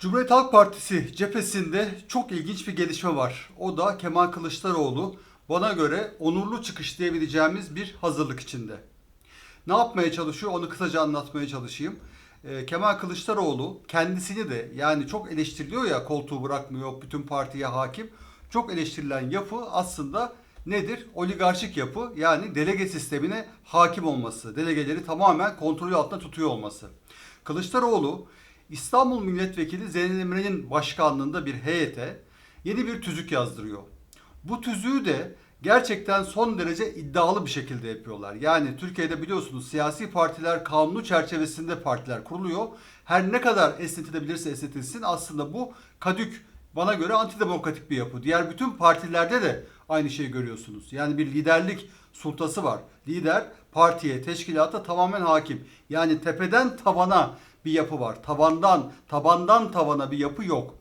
Cumhuriyet Halk Partisi cephesinde çok ilginç bir gelişme var. O da Kemal Kılıçdaroğlu bana göre onurlu çıkış diyebileceğimiz bir hazırlık içinde. Ne yapmaya çalışıyor onu kısaca anlatmaya çalışayım. Ee, Kemal Kılıçdaroğlu kendisini de yani çok eleştiriliyor ya koltuğu bırakmıyor, bütün partiye hakim. Çok eleştirilen yapı aslında nedir? Oligarşik yapı yani delege sistemine hakim olması, delegeleri tamamen kontrolü altında tutuyor olması. Kılıçdaroğlu İstanbul Milletvekili Zeynep Emre'nin başkanlığında bir heyete yeni bir tüzük yazdırıyor. Bu tüzüğü de gerçekten son derece iddialı bir şekilde yapıyorlar. Yani Türkiye'de biliyorsunuz siyasi partiler kanunu çerçevesinde partiler kuruluyor. Her ne kadar esnetilebilirse esnetilsin aslında bu kadük bana göre antidemokratik bir yapı. Diğer bütün partilerde de aynı şeyi görüyorsunuz. Yani bir liderlik sultası var. Lider partiye, teşkilata tamamen hakim. Yani tepeden tavana bir yapı var. Tavandan, tabandan tavana bir yapı yok.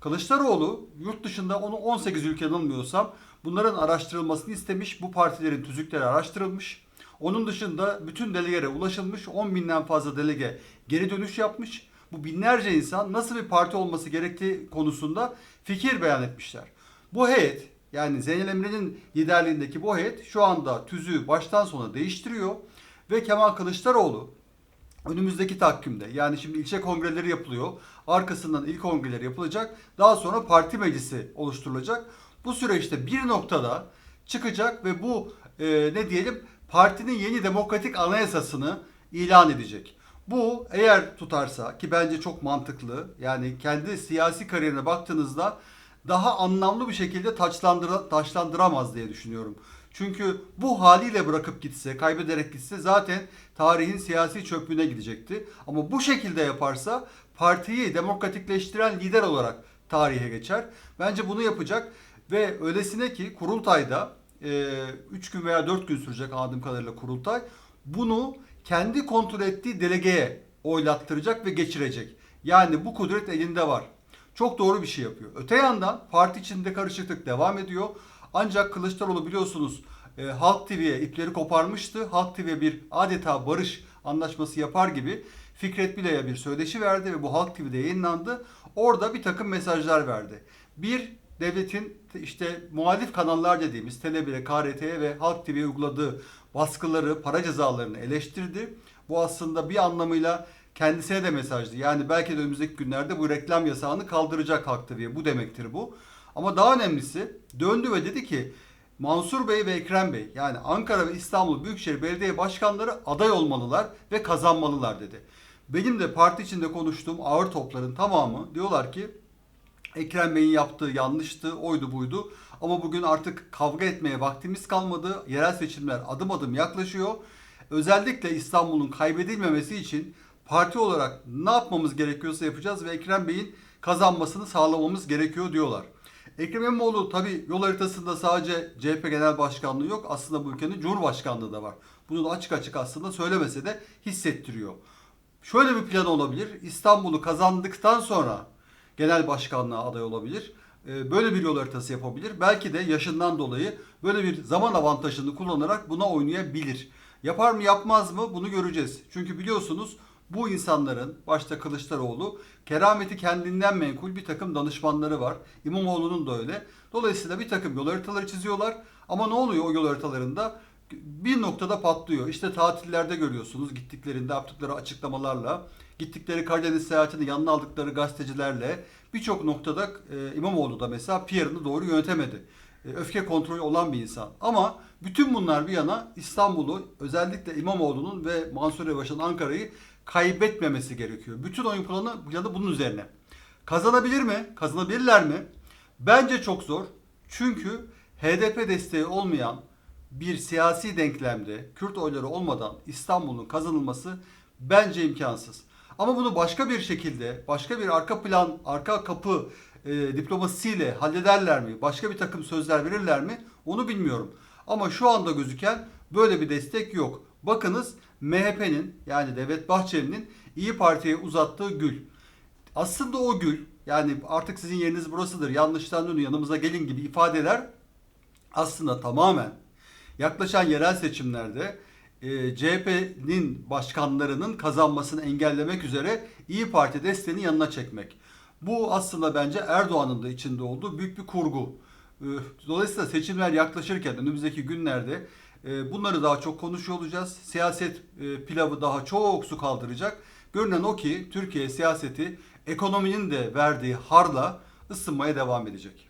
Kılıçdaroğlu yurt dışında onu 18 ülke yanılmıyorsam bunların araştırılmasını istemiş. Bu partilerin tüzükleri araştırılmış. Onun dışında bütün delegere ulaşılmış. 10 binden fazla delege geri dönüş yapmış. Bu binlerce insan nasıl bir parti olması gerektiği konusunda fikir beyan etmişler. Bu heyet yani Zeynel Emre'nin liderliğindeki bu heyet şu anda tüzüğü baştan sona değiştiriyor ve Kemal Kılıçdaroğlu önümüzdeki takvimde yani şimdi ilçe kongreleri yapılıyor. Arkasından il kongreleri yapılacak. Daha sonra parti meclisi oluşturulacak. Bu süreçte bir noktada çıkacak ve bu e, ne diyelim partinin yeni demokratik anayasasını ilan edecek. Bu eğer tutarsa ki bence çok mantıklı yani kendi siyasi kariyerine baktığınızda daha anlamlı bir şekilde taçlandıra, taçlandıramaz diye düşünüyorum. Çünkü bu haliyle bırakıp gitse, kaybederek gitse zaten tarihin siyasi çöplüğüne gidecekti. Ama bu şekilde yaparsa partiyi demokratikleştiren lider olarak tarihe geçer. Bence bunu yapacak ve öylesine ki kurultayda 3 gün veya 4 gün sürecek anladığım kadarıyla kurultay bunu kendi kontrol ettiği delegeye oylattıracak ve geçirecek. Yani bu kudret elinde var. Çok doğru bir şey yapıyor. Öte yandan parti içinde karışıklık devam ediyor. Ancak Kılıçdaroğlu biliyorsunuz e, Halk TV'ye ipleri koparmıştı. Halk TV bir adeta barış anlaşması yapar gibi Fikret Bilay'a bir söyleşi verdi ve bu Halk TV'de yayınlandı. Orada bir takım mesajlar verdi. Bir, devletin işte muhalif kanallar dediğimiz Tele1'e, KRT'ye ve Halk TV'ye uyguladığı baskıları, para cezalarını eleştirdi. Bu aslında bir anlamıyla kendisine de mesajdı. Yani belki de önümüzdeki günlerde bu reklam yasağını kaldıracak Halk TV'ye. Bu demektir bu. Ama daha önemlisi döndü ve dedi ki Mansur Bey ve Ekrem Bey yani Ankara ve İstanbul Büyükşehir Belediye Başkanları aday olmalılar ve kazanmalılar dedi. Benim de parti içinde konuştuğum ağır topların tamamı diyorlar ki Ekrem Bey'in yaptığı yanlıştı, oydu buydu. Ama bugün artık kavga etmeye vaktimiz kalmadı. Yerel seçimler adım adım yaklaşıyor. Özellikle İstanbul'un kaybedilmemesi için parti olarak ne yapmamız gerekiyorsa yapacağız ve Ekrem Bey'in kazanmasını sağlamamız gerekiyor diyorlar. Ekrem İmamoğlu tabi yol haritasında sadece CHP Genel Başkanlığı yok. Aslında bu ülkenin Cumhurbaşkanlığı da var. Bunu da açık açık aslında söylemese de hissettiriyor. Şöyle bir plan olabilir. İstanbul'u kazandıktan sonra genel başkanlığa aday olabilir. Ee, Böyle bir yol haritası yapabilir. Belki de yaşından dolayı böyle bir zaman avantajını kullanarak buna oynayabilir. Yapar mı yapmaz mı bunu göreceğiz. Çünkü biliyorsunuz bu insanların başta Kılıçdaroğlu kerameti kendinden menkul bir takım danışmanları var. İmamoğlu'nun da öyle. Dolayısıyla bir takım yol haritaları çiziyorlar. Ama ne oluyor o yol haritalarında? Bir noktada patlıyor. İşte tatillerde görüyorsunuz gittiklerinde yaptıkları açıklamalarla, gittikleri Karadeniz seyahatini yanına aldıkları gazetecilerle birçok noktada e, İmamoğlu da mesela PR'ını doğru yönetemedi. E, öfke kontrolü olan bir insan. Ama bütün bunlar bir yana İstanbul'u özellikle İmamoğlu'nun ve Mansur Yavaş'ın Ankara'yı kaybetmemesi gerekiyor. Bütün oyun planı planı bunun üzerine. Kazanabilir mi? Kazanabilirler mi? Bence çok zor. Çünkü HDP desteği olmayan bir siyasi denklemde Kürt oyları olmadan İstanbul'un kazanılması bence imkansız. Ama bunu başka bir şekilde, başka bir arka plan, arka kapı e, diplomasisiyle hallederler mi? Başka bir takım sözler verirler mi? Onu bilmiyorum. Ama şu anda gözüken böyle bir destek yok. Bakınız MHP'nin yani Devlet Bahçeli'nin İyi Parti'ye uzattığı gül. Aslında o gül yani artık sizin yeriniz burasıdır yanlıştan dönün yanımıza gelin gibi ifadeler aslında tamamen yaklaşan yerel seçimlerde e, CHP'nin başkanlarının kazanmasını engellemek üzere İyi Parti desteğini yanına çekmek. Bu aslında bence Erdoğan'ın da içinde olduğu büyük bir kurgu. Ee, Dolayısıyla seçimler yaklaşırken önümüzdeki günlerde e, bunları daha çok konuşuyor olacağız. Siyaset e, pilavı daha çok su kaldıracak. Görünen o ki Türkiye siyaseti ekonominin de verdiği harla ısınmaya devam edecek.